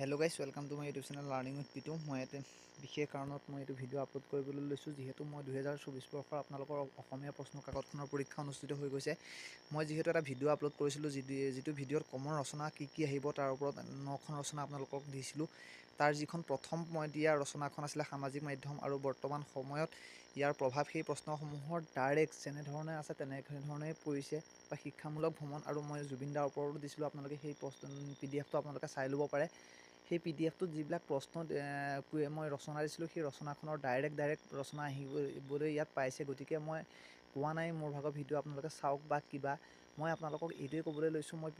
Hello' guys welcome to my YouTube channel learning with Pitu মই এটা বিশেষ কাৰণত মই এইটো ভিডিঅ' আপলোড কৰিবলৈ লৈছোঁ যিহেতু মই দুহেজাৰ চৌবিছ বৰ্ষৰ আপোনালোকৰ অসমীয়া প্ৰশ্ন কাকতখনৰ পৰীক্ষা অনুষ্ঠিত হৈ গৈছে। মই যিহেতু এটা ভিডিঅ' আপলোড কৰিছিলোঁ যি যিটো ভিডিঅ'ত কমন ৰচনা কি কি আহিব তাৰ ওপৰত নখন ৰচনা আপোনালোকক দিছিলোঁ। তাৰ যিখন প্ৰথম মই দিয়া ৰচনাখন আছিলে সামাজিক মাধ্যম আৰু বৰ্তমান সময়ত ইয়াৰ প্ৰভাৱ সেই প্ৰশ্নসমূহৰ ডাইৰেক্ট যেনেধৰণে আছে তেনেধৰণেই পৰিছে বা শিক্ষামূলক ভ্ৰমণ আৰু মই জুবিনদাৰ ওপৰতো দিছিলোঁ আপোনালোকে সেই প্ৰশ্ন পি ডি এফটো আপোনালোকে চাই ল'ব পাৰে। সেই পি ডি এফটোত যিবিলাক প্ৰশ্ন মই ৰচনা দিছিলোঁ সেই ৰচনাখনৰ ডাইৰেক্ট ডাইৰেক্ট ৰচনা আহিবলৈ ইয়াত পাইছে। গতিকে মই কোৱা নাই মোৰ ভাগৰ ভিডিঅ' আপোনালোকে চাওক বা কিবা। মই আপোনালোকক এইটোৱে ক'বলৈ লৈছোঁ মই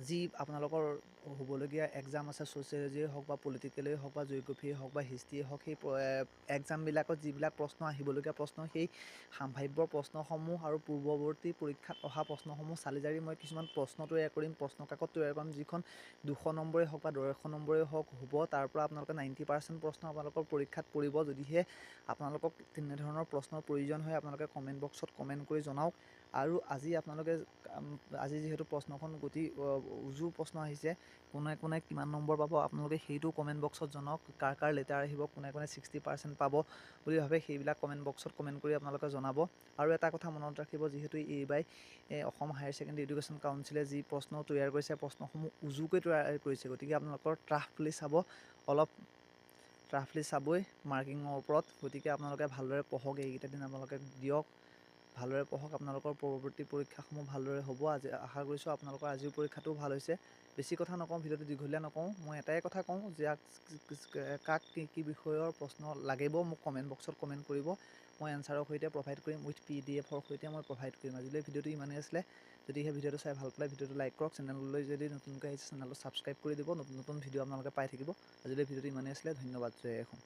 যি আপোনালোকৰ হ'বলগীয়া এক্সাম আছে ছ'চিয়লজিয়ে হওক বা পলিটিকেলেই হওক বা জিঅ'গ্ৰাফিয়ে হওক বা হিষ্ট্ৰীয়ে হওক সেই এক্সামবিলাকত যিবিলাক প্ৰশ্ন আহিবলগীয়া প্ৰশ্ন সেই সাম্ভাৱ্য প্ৰশ্নসমূহ আৰু পূৰ্ৱৱৰ্তী পৰীক্ষাত অহা প্ৰশ্নসমূহ চালি জাৰি মই কিছুমান প্ৰশ্ন তৈয়াৰ কৰিম। প্ৰশ্ন কাকত তৈয়াৰ কৰিম যিখন দুশ নম্বৰে হওক বা ডেৰশ নম্বৰে হওক হ'ব তাৰ পৰা আপোনালোকে নাইণ্টি পাৰ্চেণ্ট প্ৰশ্ন আপোনালোকৰ পৰীক্ষাত পৰিব। যদিহে আপোনালোকক তেনেধৰণৰ প্ৰশ্নৰ প্ৰয়োজন হয় আপোনালোকে কমেণ্ট বক্সত কমেণ্ট কৰি জনাওক। আৰু আজি আপোনালোকে আজি যিহেতু প্ৰশ্নখন গতি উজু প্ৰশ্ন আহিছে কোনে কোনে কিমান নম্বৰ পাব আপোনালোকে সেইটো কমেণ্ট বক্সত জনাওক কাৰ কাৰ লেটাৰ আহিব কোনে কোনে ছিক্সটি পাৰ্চেণ্ট পাব বুলি ভাবে সেইবিলাক কমেণ্ট বক্সত কমেণ্ট কৰি আপোনালোকে জনাব। আৰু এটা কথা মনত ৰাখিব যিহেতু এইবাৰ অসম হায়াৰ ছেকেণ্ডেৰী এডুকেশ্যন কাউঞ্চিলে যি প্ৰশ্ন তৈয়াৰ কৰিছে প্ৰশ্নসমূহ উজুকৈ তৈয়াৰ কৰিছে গতিকে আপোনালোকৰ ট্ৰাফলি চাব অলপ ট্ৰাফলি চাবই মাৰ্কিঙৰ ওপৰত গতিকে আপোনালোকে ভালদৰে পঢ়ক এইকেইটা দিন আপোনালোকে দিয়ক। ভালদৰে পঢ়ক আপোনালোকৰ পৰৱৰ্তী পৰীক্ষাসমূহ ভালদৰে হ'ব। আজি আশা কৰিছোঁ আপোনালোকৰ আজিৰ পৰীক্ষাটোও ভাল হৈছে। বেছি কথা নকওঁ ভিডিঅ'টো দীঘলীয়া নকওঁ। মই এটাই কথা কওঁ যে কাক কি কি বিষয়ৰ প্ৰশ্ন লাগিব মোক কমেণ্ট বক্সত কমেণ্ট কৰিব। মই এনচাৰৰ সৈতে প্ৰভাইড কৰিম উইথ পি ডি এফৰ সৈতে মই প্ৰভাইড কৰিম। আজিলৈ ভিডিঅ'টো ইমানেই আছিলে। যদি সেই ভিডিঅ'টো চাই ভাল পালে ভিডিঅ'টো লাইক কৰক। চেনেললৈ যদি নতুনকৈ আহিছে চেনেলটো ছাবস্ক্ৰাইব কৰি দিব। নতুন নতুন ভিডিঅ' আপোনালোকে পাই থাকিব। আজিলৈ ভিডিঅ'টো ইমানেই আছিলে। ধন্যবাদ। জয় এখন